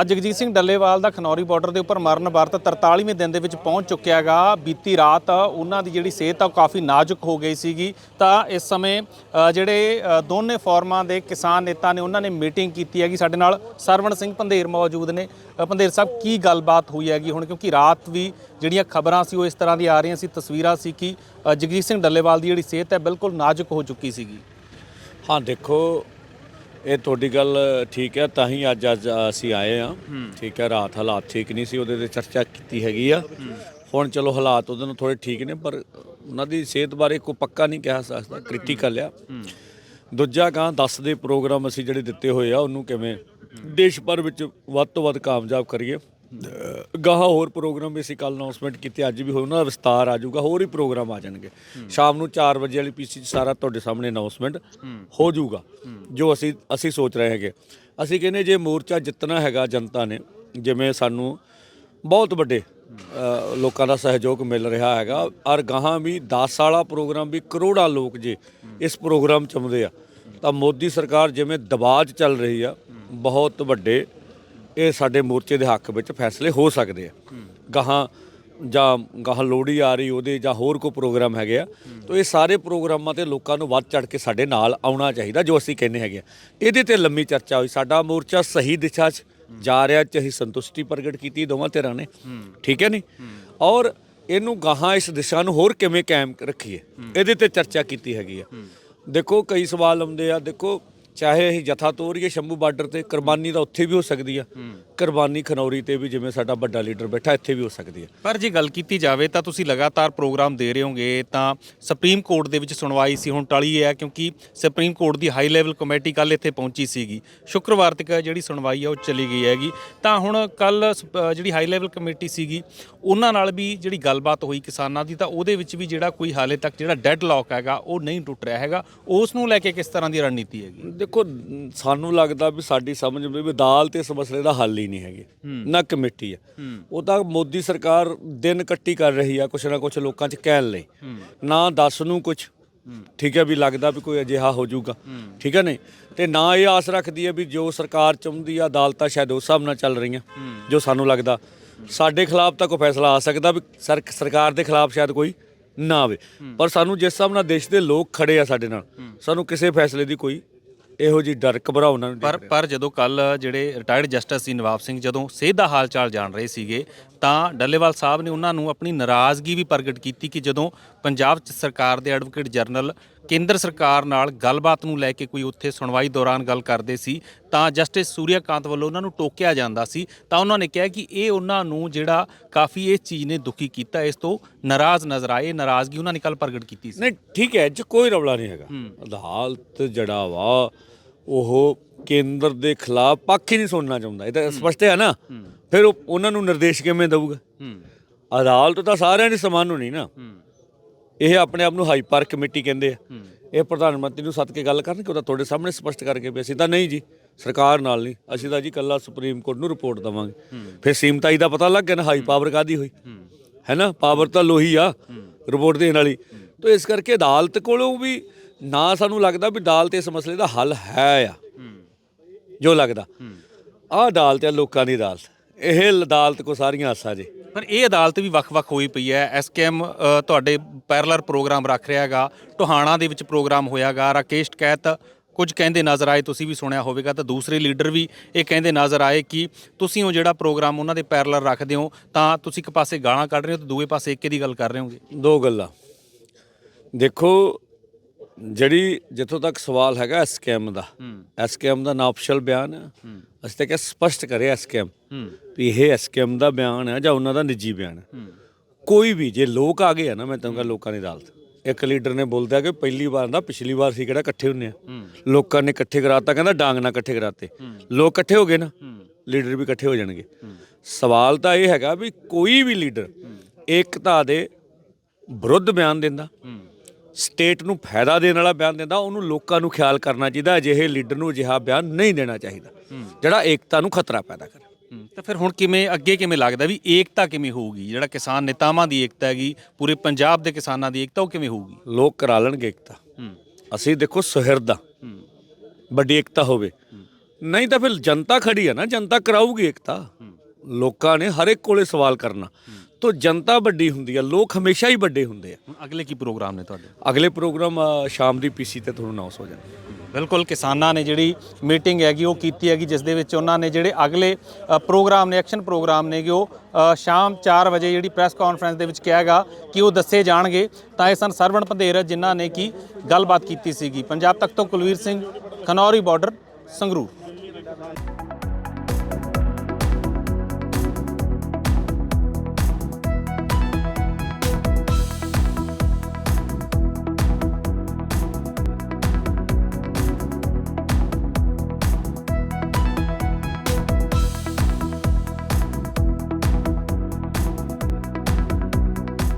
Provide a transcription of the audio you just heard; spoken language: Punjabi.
ਅੱਜ ਜਗਜੀਤ ਸਿੰਘ ਡੱਲੇਵਾਲ ਦਾ ਖਨੌਰੀ ਬਾਰਡਰ ਦੇ ਉੱਪਰ ਮਰਨ ਵਰਤ 43ਵੇਂ ਦਿਨ ਦੇ ਵਿੱਚ ਪਹੁੰਚ ਚੁੱਕਿਆ ਗਾ ਬੀਤੀ ਰਾਤ ਉਹਨਾਂ ਦੀ ਜਿਹੜੀ ਸਿਹਤ ਆ ਉਹ ਕਾਫੀ ਨਾਜ਼ੁਕ ਹੋ ਗਈ ਸੀਗੀ। ਤਾਂ ਇਸ ਸਮੇਂ ਜਿਹੜੇ ਦੋਨੇ ਫੋਰਮਾਂ ਦੇ ਕਿਸਾਨ ਨੇਤਾ ਨੇ ਉਹਨਾਂ ਨੇ ਮੀਟਿੰਗ ਕੀਤੀ ਹੈਗੀ ਸਾਡੇ ਨਾਲ। ਸਰਵਣ ਸਿੰਘ ਪੰਧੇਰ ਮੌਜੂਦ ਨੇ। ਪੰਧੇਰ ਸਾਹਿਬ, ਕੀ ਗੱਲਬਾਤ ਹੋਈ ਹੈਗੀ? ਹੁਣ ਕਿਉਂਕਿ ਰਾਤ ਵੀ ਜਿਹੜੀਆਂ ਖਬਰਾਂ ਸੀ, ਉਹ ਇਸ ਤਰ੍ਹਾਂ ਦੀ ਆ ਰਹੀਆਂ ਸੀ, ਤਸਵੀਰਾਂ ਸੀ ਕਿ ਜਗਜੀਤ ਸਿੰਘ ਡੱਲੇਵਾਲ ਦੀ ਜਿਹੜੀ ਸਿਹਤ ਹੈ ਬਿਲਕੁਲ ਨਾਜ਼ੁਕ ਹੋ ਚੁੱਕੀ ਸੀਗੀ। ਹਾਂ, ਦੇਖੋ ਇਹ ਤੁਹਾਡੀ ਗੱਲ ਠੀਕ ਹੈ, ਤਾਂ ਹੀ ਅੱਜ ਅੱਜ ਅਸੀਂ ਆਏ ਆ ਠੀਕ ਹੈ, ਰਾਤ ਹਾਲਾਤ ਠੀਕ ਨਹੀਂ ਸੀ, ਉਹਦੇ ਤੇ ਚਰਚਾ ਕੀਤੀ ਹੈਗੀ ਆ। ਹੁਣ ਚਲੋ ਹਾਲਾਤ ਉਹਦੇ ਨਾਲ ਥੋੜੇ ਠੀਕ ਨੇ, ਪਰ ਉਹਨਾਂ ਦੀ ਸਿਹਤ ਬਾਰੇ ਕੋਈ ਪੱਕਾ ਨਹੀਂ ਕਹਿ ਸਕਦਾ ਕ੍ਰਿਟੀਕਲ ਆ। ਦੂਜਾ ਕਾਂ 10 ਦੇ ਪ੍ਰੋਗਰਾਮ ਅਸੀਂ ਜਿਹੜੇ ਦਿੱਤੇ ਹੋਏ ਆ, ਉਹਨੂੰ ਕਿਵੇਂ? ਦੇਸ਼ ਭਰ ਵਿੱਚ ਵੱਧ ਤੋਂ ਵੱਧ ਕਾਮਯਾਬ ਕਰੀਏ। ਗਾਹਾਂ ਹੋਰ ਪ੍ਰੋਗਰਾਮ ਵੀ ਅਸੀਂ ਕੱਲ ਅਨਾਉਂਸਮੈਂਟ ਕੀਤੇ ਅੱਜ ਵੀ ਹੋਏ ਉਹਨਾਂ ਦਾ ਵਿਸਤਾਰ ਆ ਜਾਊਗਾ ਹੋਰ ਹੀ ਪ੍ਰੋਗਰਾਮ ਆ ਜਾਣਗੇ। ਸ਼ਾਮ ਨੂੰ 4 ਵਜੇ ਵਾਲੀ ਪੀਸੀ 'ਚ ਸਾਰਾ ਤੁਹਾਡੇ ਸਾਹਮਣੇ ਅਨਾਉਂਸਮੈਂਟ ਹੋ। ਜਾਊਗਾ ਜੋ ਅਸੀਂ ਅਸੀਂ ਸੋਚ ਰਹੇ ਹੈਗੇ। ਅਸੀਂ ਕਹਿੰਦੇ ਜੇ ਮੋਰਚਾ ਜਿੱਤਣਾ ਹੈਗਾ ਜਨਤਾ ਨੇ ਜਿਵੇਂ ਸਾਨੂੰ ਬਹੁਤ ਵੱਡੇ ਲੋਕਾਂ ਦਾ ਸਹਿਯੋਗ ਮਿਲ ਰਿਹਾ ਹੈਗਾ ਔਰ ਗਾਹਾਂ ਵੀ 10 ਵਾਲਾ ਪ੍ਰੋਗਰਾਮ ਵੀ ਕਰੋੜਾਂ ਲੋਕ ਜੇ ਇਸ ਪ੍ਰੋਗਰਾਮ ਚ ਆਉਂਦੇ ਆ ਤਾਂ ਮੋਦੀ ਸਰਕਾਰ ਜਿਵੇਂ ਦਬਾਅ 'ਚ ਚੱਲ ਰਹੀ ਆ ਬਹੁਤ ਵੱਡੇ ਇਹ ਸਾਡੇ ਮੋਰਚੇ ਦੇ ਹੱਕ ਵਿੱਚ ਫੈਸਲੇ ਹੋ ਸਕਦੇ ਆ। ਗਾਹਾਂ ਜਾਂ ਗਾਹਾਂ ਲੋੜੀ ਆ ਰਹੀ, ਉਹਦੇ ਜਾਂ ਹੋਰ ਕੋਈ ਪ੍ਰੋਗਰਾਮ ਹੈਗੇ ਆ, ਤਾਂ ਇਹ ਸਾਰੇ ਪ੍ਰੋਗਰਾਮਾਂ ਤੇ ਲੋਕਾਂ ਨੂੰ ਵੱਧ ਚੜ ਕੇ ਸਾਡੇ ਨਾਲ ਆਉਣਾ ਚਾਹੀਦਾ, ਜੋ ਅਸੀਂ ਕਹਿੰਦੇ ਹੈਗੇ ਆ। ਇਹਦੇ ਤੇ ਲੰਮੀ ਚਰਚਾ ਹੋਈ। ਸਾਡਾ ਮੋਰਚਾ ਸਹੀ ਦਿਸ਼ਾ 'ਚ ਜਾ ਰਿਹਾ ਚ ਅਸੀਂ ਸੰਤੁਸ਼ਟੀ ਪ੍ਰਗਟ ਕੀਤੀ ਦੋਵਾਂ ਧਿਰਾਂ ਨੇ। ਠੀਕ ਹੈ ਨਹੀਂ ਔਰ ਇਹਨੂੰ ਗਾਹਾਂ ਇਸ ਦਿਸ਼ਾ ਨੂੰ ਹੋਰ ਕਿਵੇਂ ਕਾਇਮ ਰੱਖੀਏ? ਇਹਦੇ ਤੇ ਚਰਚਾ ਕੀਤੀ ਹੈਗੀ ਆ। ਦੇਖੋ, ਕਈ ਸਵਾਲ ਆਉਂਦੇ ਆ। ਦੇਖੋ ਚਾਹੇ ਅਸੀਂ ਜਥਾ ਤੋਰੀਏ ਸ਼ੰਭੂ ਬਾਰਡਰ ਤੇ ਕੁਰਬਾਨੀ ਤਾਂ ਉੱਥੇ ਵੀ ਹੋ ਸਕਦੀ ਆ। ਕੁਰਬਾਨੀ ਖਨੌਰੀ ਤੇ ਵੀ ਜਿਵੇਂ ਸਾਡਾ ਵੱਡਾ ਲੀਡਰ ਬੈਠਾ ਇੱਥੇ ਵੀ ਹੋ ਸਕਦੀ ਆ ਪਰ ਜੇ ਗੱਲ ਕੀਤੀ ਜਾਵੇ ਤਾਂ ਤੁਸੀਂ ਲਗਾਤਾਰ ਪ੍ਰੋਗਰਾਮ ਦੇ ਰਹੇ ਹੋਗੇ ਤਾਂ ਸੁਪਰੀਮ ਕੋਰਟ ਦੇ ਵਿੱਚ ਸੁਣਵਾਈ ਸੀ ਹੁਣ ਟਲੀ ਹੈ ਕਿਉਂਕਿ ਸੁਪਰੀਮ ਕੋਰਟ ਦੀ ਹਾਈ ਲੈਵਲ ਕਮੇਟੀ ਕੱਲ ਇੱਥੇ ਪਹੁੰਚੀ ਸੀਗੀ। ਸ਼ੁੱਕਰਵਾਰ ਤੱਕ ਜਿਹੜੀ ਸੁਣਵਾਈ ਹੈ ਉਹ ਚਲੀ ਗਈ ਹੈਗੀ। ਤਾਂ ਹੁਣ ਕੱਲ ਜਿਹੜੀ ਹਾਈ ਲੈਵਲ ਕਮੇਟੀ ਸੀਗੀ ਉਹਨਾਂ ਨਾਲ ਵੀ ਜਿਹੜੀ ਗੱਲਬਾਤ ਹੋਈ ਕਿਸਾਨਾਂ ਦੀ ਤਾਂ ਉਹਦੇ ਵਿੱਚ ਵੀ ਜਿਹੜਾ ਕੋਈ ਹਾਲੇ ਤੱਕ ਜਿਹੜਾ ਡੈਡ ਲੌਕ ਹੈਗਾ ਉਹ ਨਹੀਂ ਟੁੱਟ ਰਿਹਾ ਹੈਗਾ। ਉਸ ਨੂੰ ਲੈ ਕੇ ਕਿਸ ਤਰ੍ਹਾਂ ਦੀ ਰਣਨੀਤੀ ਹੈਗੀ? ਦੇਖੋ ਸਾਨੂੰ ਲੱਗਦਾ ਵੀ ਸਾਡੀ ਸਮਝ ਵਿੱਚ ਵੀ ਅਦਾਲਤ ਇਸ ਮਸਲੇ ਦਾ ਹੱਲ ਹੀ ਨਹੀਂ ਹੈਗੀ ਨਾ ਕਮੇਟੀ ਆ। ਉਹ ਤਾਂ ਮੋਦੀ ਸਰਕਾਰ ਦਿਨ ਕੱਟੀ ਕਰ ਰਹੀ ਆ, ਕੁਛ ਨਾ ਕੁਛ ਲੋਕਾਂ 'ਚ ਕਹਿਣ ਲਈ। ਨਾ ਦੱਸ ਨੂੰ ਕੁਛ, ਠੀਕ ਹੈ ਵੀ ਲੱਗਦਾ ਵੀ ਕੋਈ ਅਜਿਹਾ ਹੋ ਜਾਊਗਾ। ਠੀਕ ਹੈ ਨਹੀਂ? ਤੇ ਨਾ ਇਹ ਆਸ ਰੱਖਦੀ ਹੈ ਵੀ ਜੋ ਸਰਕਾਰ ਚਾਹੁੰਦੀ ਆ, ਅਦਾਲਤਾਂ ਸ਼ਾਇਦ ਉਸ ਹਿਸਾਬ ਨਾਲ ਚੱਲ ਰਹੀਆਂ, ਜੋ ਸਾਨੂੰ ਲੱਗਦਾ। ਸਾਡੇ ਖਿਲਾਫ ਤਾਂ ਕੋਈ ਫੈਸਲਾ ਆ ਸਕਦਾ ਵੀ ਸਰ, ਸਰਕਾਰ ਦੇ ਖਿਲਾਫ ਸ਼ਾਇਦ ਕੋਈ ਨਾ ਆਵੇ। ਪਰ ਸਾਨੂੰ ਜਿਸ ਹਿਸਾਬ ਨਾਲ ਦੇਸ਼ ਦੇ ਲੋਕ ਖੜੇ ਆ ਸਾਡੇ ਨਾਲ, ਸਾਨੂੰ ਕਿਸੇ ਫੈਸਲੇ ਦੀ ਕੋਈ ਇਹੋ ਜੀ ਡਰ ਘਬਰਾਓ ਉਹਨਾਂ ਨੂੰ ਪਰ ਪਰ ਜਦੋਂ ਕੱਲ ਜਿਹੜੇ ਰਿਟਾਇਰਡ ਜਸਟਿਸ ਸੀ ਨਵਾਬ ਸਿੰਘ ਜਦੋਂ ਸਿਹਤ ਦਾ ਹਾਲ ਚਾਲ ਜਾਣ ਰਹੇ ਸੀਗੇ ਤਾਂ ਡੱਲੇਵਾਲ ਸਾਹਿਬ ਨੇ ਉਹਨਾਂ ਨੂੰ ਆਪਣੀ ਨਾਰਾਜ਼ਗੀ ਵੀ ਪ੍ਰਗਟ ਕੀਤੀ ਕਿ ਜਦੋਂ ਪੰਜਾਬ ਚ ਸਰਕਾਰ ਦੇ ਐਡਵੋਕੇਟ ਜਨਰਲ ਕੇਂਦਰ ਸਰਕਾਰ ਨਾਲ ਗੱਲਬਾਤ ਨੂੰ ਲੈ ਕੇ ਕੋਈ ਉੱਥੇ ਸੁਣਵਾਈ ਦੌਰਾਨ ਗੱਲ ਕਰਦੇ ਸੀ ਤਾਂ ਜਸਟਿਸ ਸੂਰਿਆਕਾਂਤ ਵੱਲੋਂ ਉਹਨਾਂ ਨੂੰ ਟੋਕਿਆ ਜਾਂਦਾ ਸੀ ਤਾਂ ਉਹਨਾਂ ਨੇ ਕਿਹਾ ਕਿ ਇਹ ਉਹਨਾਂ ਨੂੰ ਜਿਹੜਾ ਕਾਫੀ ਇਸ ਚੀਜ਼ ਨੇ ਦੁਖੀ ਕੀਤਾ ਇਸ ਤੋਂ ਨਾਰਾਜ਼ ਨਜ਼ਰ ਆਏ ਨਾਰਾਜ਼ਗੀ ਉਹਨਾਂ ਨੇ ਕੱਲ ਪ੍ਰਗਟ ਕੀਤੀ ਸੀ। ਨਹੀਂ ਠੀਕ ਹੈ ਜੇ ਕੋਈ ਰੌਲਾ ਨਹੀਂ ਹੈਗਾ। ਅਦਾਲਤ ਜਿਹੜਾ ਵਾ ਉਹ ਕੇਂਦਰ ਦੇ ਖਿਲਾਫ ਪੱਖ ਹੀ ਨਹੀਂ ਸੁਣਨਾ ਚਾਹੁੰਦਾ ਇਹ ਤਾਂ ਸਪਸ਼ਟ ਹੈ ਨਾ। ਫਿਰ ਉਹ ਉਹਨਾਂ ਨੂੰ ਨਿਰਦੇਸ਼ ਕਿਵੇਂ ਦਊਗਾ? ਅਦਾਲਤ ਤਾਂ ਸਾਰਿਆਂ ਦੀ ਸਮਾਨ ਹੋਣੀ ਨਾ। ਇਹ ਆਪਣੇ ਆਪ ਨੂੰ ਹਾਈ ਪਾਰਕ ਕਮੇਟੀ ਕਹਿੰਦੇ ਆ। ਇਹ ਪ੍ਰਧਾਨ ਮੰਤਰੀ ਨੂੰ ਸੱਦ ਕੇ ਗੱਲ ਕਰਨਗੇ ਉਹ ਤਾਂ ਤੁਹਾਡੇ ਸਾਹਮਣੇ ਸਪਸ਼ਟ ਕਰਕੇ ਵੀ ਅਸੀਂ ਤਾਂ ਨਹੀਂ ਜੀ ਸਰਕਾਰ ਨਾਲ ਨਹੀਂ। ਅਸੀਂ ਤਾਂ ਜੀ ਕੱਲਾ ਸੁਪਰੀਮ ਕੋਰਟ ਨੂੰ ਰਿਪੋਰਟ ਦਵਾਂਗੇ। ਫਿਰ ਸੀਮਤਾਈ ਦਾ ਪਤਾ ਲੱਗ ਗਿਆ ਨਾ ਹਾਈ ਪਾਵਰ ਕਾਦੀ ਹੋਈ? ਹੈ। ਨਾ? ਪਾਵਰ ਤਾਂ ਲੋਹੀ ਆ ਰਿਪੋਰਟ ਦੇਣ ਵਾਲੀ। ਤਾਂ ਇਸ ਕਰਕੇ ਅਦਾਲਤ ਕੋਲੋਂ ਵੀ ਨਾ ਸਾਨੂੰ ਲੱਗਦਾ ਵੀ ਅਦਾਲਤ ਇਸ ਮਸਲੇ ਦਾ ਹੱਲ ਹੈ ਆ। ਜੋ ਲੱਗਦਾ। ਆਹ ਅਦਾਲਤ ਹੈ ਲੋਕਾਂ ਦੀ ਅਦਾਲਤ। ਇਹ ਅਦਾਲਤ ਕੋ ਸਾਰੀਆਂ ਆਸਾਂ ਜੇ। ਪਰ ਇਹ ਅਦਾਲਤ ਵੀ ਵੱਖ-ਵੱਖ ਹੋਈ ਪਈ ਹੈ। ਐਸਕੇਐਮ ਤੁਹਾਡੇ ਪੈਰਲਰ ਪ੍ਰੋਗਰਾਮ ਰੱਖ ਰਿਹਾ ਹੈਗਾ। ਟੋਹਾਣਾ ਦੇ ਵਿੱਚ ਪ੍ਰੋਗਰਾਮ ਹੋਇਆਗਾ ਰਾਕੇਸ਼ ਟਕੈਤ, ਕੁਝ ਕਹਿੰਦੇ ਨਜ਼ਰ ਆਏ, ਤੁਸੀਂ ਵੀ ਸੁਣਿਆ ਹੋਵੇਗਾ। ਤਾਂ ਦੂਸਰੇ ਲੀਡਰ ਵੀ ਇਹ ਕਹਿੰਦੇ ਨਜ਼ਰ ਆਏ ਕਿ ਤੁਸੀਂ ਉਹ ਜਿਹੜਾ ਪ੍ਰੋਗਰਾਮ ਉਹਨਾਂ ਦੇ ਪੈਰਲਰ ਰੱਖਦੇ ਹੋ, ਤਾਂ ਤੁਸੀਂ ਇੱਕ ਪਾਸੇ ਗਾਲਾਂ ਕੱਢ ਰਹੇ ਹੋ ਤੇ ਦੂਏ ਪਾਸੇ ਏਕੇ ਦੀ ਗੱਲ ਕਰ ਰਹੇ ਹੋਗੇ। ਦੋ ਗੱਲਾਂ। ਦੇਖੋ ਜਿਹੜੀ ਜਿੱਥੋਂ ਤੱਕ ਸਵਾਲ ਹੈਗਾ ਐਸਕੇਐਮ ਦਾ ਐਸਕੇਐਮ ਦਾ ਨਾ ਅਫਸ਼ਲ ਬਿਆਨ ਹੈ। ਅਸੀਂ ਤਾਂ ਕਿ ਸਪਸ਼ਟ ਕਰੇ ਐਸਕੇਐਮ ਵੀ ਇਹ ਐਸਕੇਐਮ ਦਾ ਬਿਆਨ ਹੈ ਜਾਂ ਉਹਨਾਂ ਦਾ ਨਿੱਜੀ ਬਿਆਨ ਹੈ। ਕੋਈ ਵੀ ਜੇ ਲੋਕ ਆ ਗਏ ਆ ਨਾ ਮੈਂ ਤੁਹਾਨੂੰ ਕਹਿੰਦਾ ਲੋਕਾਂ ਦੀ ਅਦਾਲਤ। ਇੱਕ ਲੀਡਰ ਨੇ ਬੋਲਦਾ ਕਿ ਪਹਿਲੀ ਵਾਰ ਦਾ ਪਿਛਲੀ ਵਾਰ ਸੀ ਕਿਹੜਾ ਇਕੱਠੇ ਹੁੰਨੇ ਆ। ਲੋਕਾਂ ਨੇ ਇਕੱਠੇ ਕਰਾਤਾ ਕਹਿੰਦਾ ਡਾਂਗ ਨਾਲ ਇਕੱਠੇ ਕਰਾਤੇ। ਲੋਕ ਇਕੱਠੇ ਹੋ ਗਏ ਨਾ ਲੀਡਰ ਵੀ ਇਕੱਠੇ ਹੋ ਜਾਣਗੇ। ਸਵਾਲ ਤਾਂ ਇਹ ਹੈਗਾ ਵੀ ਕੋਈ ਵੀ ਲੀਡਰ ਏਕਤਾ ਦੇ ਵਿਰੁੱਧ ਬਿਆਨ ਦਿੰਦਾ। ਸਟੇਟ ਨੂੰ ਫਾਇਦਾ ਦੇਣ ਵਾਲਾ ਬਿਆਨ ਦਿੰਦਾ ਉਹਨੂੰ ਲੋਕਾਂ ਨੂੰ ਖਿਆਲ ਕਰਨਾ ਚਾਹੀਦਾ ਅਜਿਹੇ ਲੀਡਰ ਨੂੰ ਅਜਿਹਾ ਬਿਆਨ ਨਹੀਂ ਦੇਣਾ ਚਾਹੀਦਾ ਜਿਹੜਾ ਏਕਤਾ ਨੂੰ ਖਤਰਾ ਪੈਦਾ ਕਰੇ। ਤਾਂ ਫਿਰ ਹੁਣ ਕਿਵੇਂ ਅੱਗੇ ਕਿਵੇਂ ਲੱਗਦਾ ਵੀ ਏਕਤਾ ਕਿਵੇਂ ਹੋਊਗੀ? ਜਿਹੜਾ ਕਿਸਾਨ ਨੇਤਾਵਾਂ ਦੀ ਏਕਤਾ ਹੈਗੀ ਪੂਰੇ ਪੰਜਾਬ ਦੇ ਕਿਸਾਨਾਂ ਦੀ ਏਕਤਾ ਉਹ ਕਿਵੇਂ ਹੋਊਗੀ? ਲੋਕ ਕਰਾ ਲੈਣਗੇ ਏਕਤਾ। ਅਸੀਂ ਦੇਖੋ ਸੁਹਿਰਦ ਵੱਡੀ ਏਕਤਾ ਹੋਵੇ। ਨਹੀਂ ਤਾਂ ਫਿਰ ਜਨਤਾ ਖੜੀ ਹੈ ਨਾ ਜਨਤਾ ਕਰਾਊਗੀ ਇੱਕ ਤਾਂ ਲੋਕਾਂ ਨੇ ਹਰ ਇੱਕ ਕੋਲੇ ਸਵਾਲ ਕਰਨਾ। ਤੋ ਜਨਤਾ ਵੱਡੀ ਹੁੰਦੀ ਹੈ ਲੋਕ ਹਮੇਸ਼ਾ ਹੀ ਵੱਡੇ ਹੁੰਦੇ ਆ। ਹੁਣ ਅਗਲੇ ਕੀ ਪ੍ਰੋਗਰਾਮ ਨੇ ਤੁਹਾਡੇ? ਅਗਲੇ ਪ੍ਰੋਗਰਾਮ ਅ, ਸ਼ਾਮ ਦੀ ਪੀਸੀ ਤੇ ਤੁਹਾਨੂੰ ਅਨਾਉਂਸ ਹੋ ਜਾਣਗੇ। ਬਿਲਕੁਲ ਕਿਸਾਨਾਂ ਨੇ ਜਿਹੜੀ ਮੀਟਿੰਗ ਹੈਗੀ ਉਹ ਕੀਤੀ ਹੈਗੀ ਜਿਸ ਦੇ ਵਿੱਚ ਉਹਨਾਂ ਨੇ ਜਿਹੜੇ ਅਗਲੇ ਅ, ਪ੍ਰੋਗਰਾਮ ਨੇ ਐਕਸ਼ਨ ਪ੍ਰੋਗਰਾਮ ਨੇਗੇ ਉਹ ਅ, ਸ਼ਾਮ 4 ਵਜੇ ਜਿਹੜੀ ਪ੍ਰੈਸ ਕਾਨਫਰੰਸ ਦੇ ਵਿੱਚ ਕਿਹਾ ਹੈਗਾ ਕਿ ਉਹ ਦੱਸੇ ਜਾਣਗੇ। ਤਾਂ ਇਹ ਸਨ ਸਰਵਣ ਪੰਧੇਰ ਜਿਨ੍ਹਾਂ ਨੇ ਕੀ ਗੱਲਬਾਤ ਕੀਤੀ ਸੀਗੀ। ਪੰਜਾਬ ਤੱਕ ਤੋਂ ਕੁਲਵੀਰ ਸਿੰਘ ਖਨੌਰੀ ਬਾਰਡਰ ਸੰਗਰੂਰ।